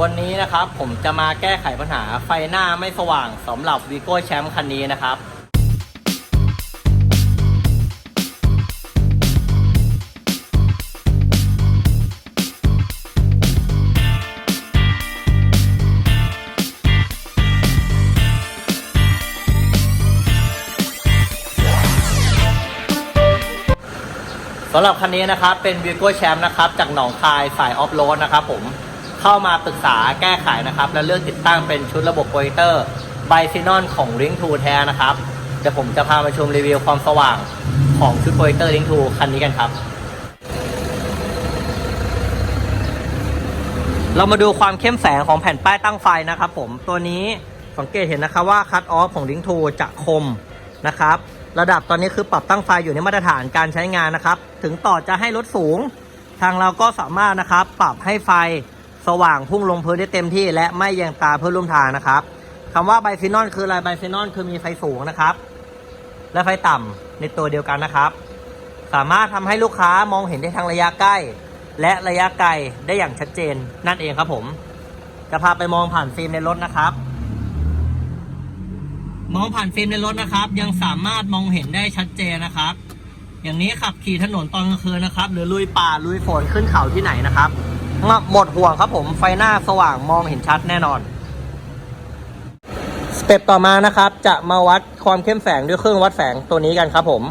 วันนี้นะครับผมจะมาแก้ไขปัญหาไฟหน้าไม่สว่างสำหรับวีโก้แชมป์คันนี้นะครับ สำหรับคันนี้นะครับเป็นวีโก้แชมป์นะครับ จากหนองคายสายออฟโรดนะครับผม เข้ามาปรึกษาแก้ไขนะครับ และเลือกติดตั้งเป็นชุดระบบโปรเจคเตอร์ไบซีนอนของ Ring 2แท้นะครับเดี๋ยวผมจะพามาชมรีวิวความสว่างของชุดโปรเจคเตอร์ Ring 2คันนี้กันครับ เรามาดูความเข้มแสงของแผ่นป้ายตั้งไฟนะครับ ผมตัวนี้สังเกตเห็นนะครับว่าคัตออฟของ Ring 2จะคมนะครับระดับตอนนี้คือปรับตั้งไฟอยู่ในมาตรฐานการใช้งานนะครับ ถึงต่อจะให้ลดสูง ทางเราก็สามารถนะครับปรับให้ไฟ สว่างพุ่งลงพื้นได้เต็มที่ และไม่แยงตาเพื่อนร่วมทางนะครับคำว่าไบฟินอลคืออะไรไบฟินอลคือมีไฟสูงนะครับ และไฟต่ำในตัวเดียวกันนะครับ สามารถทำให้ลูกค้ามองเห็นได้ทั้งระยะใกล้ และระยะไกลได้อย่างชัดเจนนั่นเองครับผม จะพาไปมองผ่านฟิล์มในรถนะครับ มองผ่านฟิล์มในรถนะครับ ยังสามารถมองเห็นได้ชัดเจนนะครับ อย่างนี้ขับขี่ถนนตอนกลางคืนนะครับ หรือลุยป่าลุยฝนขึ้นเขาที่ไหนนะครับ หมดห่วงครับผมไฟหน้าสว่างมองเห็นชัดแน่นอน สเต็ปต่อมานะครับ จะมาวัดความเข้มแสงด้วยเครื่องวัดแสงตัวนี้กันครับผม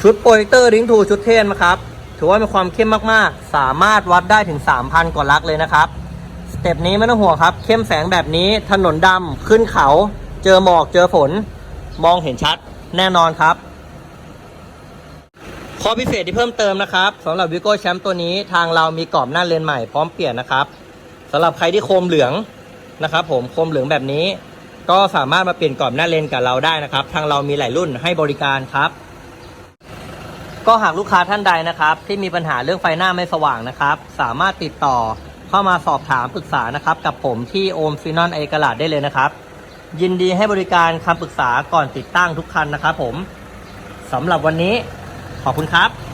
ชุดโปรเจคเตอร์ริงทูชุดเทนนะครับ ถือว่ามีความเข้มมากๆ สามารถวัดได้ถึง 3,000 กว่าลักเลยนะครับ สเต็ปนี้ไม่ต้องห่วงครับ เข้มแสงแบบนี้ถนนดำขึ้นเขา เจอหมอกเจอฝน มองเห็นชัดแน่นอนครับ ข้อพิเศษที่เพิ่มเติมนะครับสำหรับวิโก้แชมป์ตัวนี้ทางเรามีกรอบหน้าเลนใหม่พร้อมเปลี่ยนนะครับสำหรับใครที่โคมเหลืองนะครับ ผมโคมเหลืองแบบนี้ ก็สามารถมาเปลี่ยนกรอบหน้าเลนกับเราได้นะครับ ทางเรามีหลายรุ่นให้บริการครับ ก็หากลูกค้าท่านใดนะครับ ที่มีปัญหาเรื่องไฟหน้าไม่สว่างนะครับ สามารถติดต่อเข้ามาสอบถามปรึกษานะครับ กับผมที่โอมฟินอนไอกลาดได้เลยนะครับ ยินดีให้บริการคำปรึกษาก่อนติดตั้งทุกคันนะครับ ผมสำหรับวันนี้ ขอบคุณครับ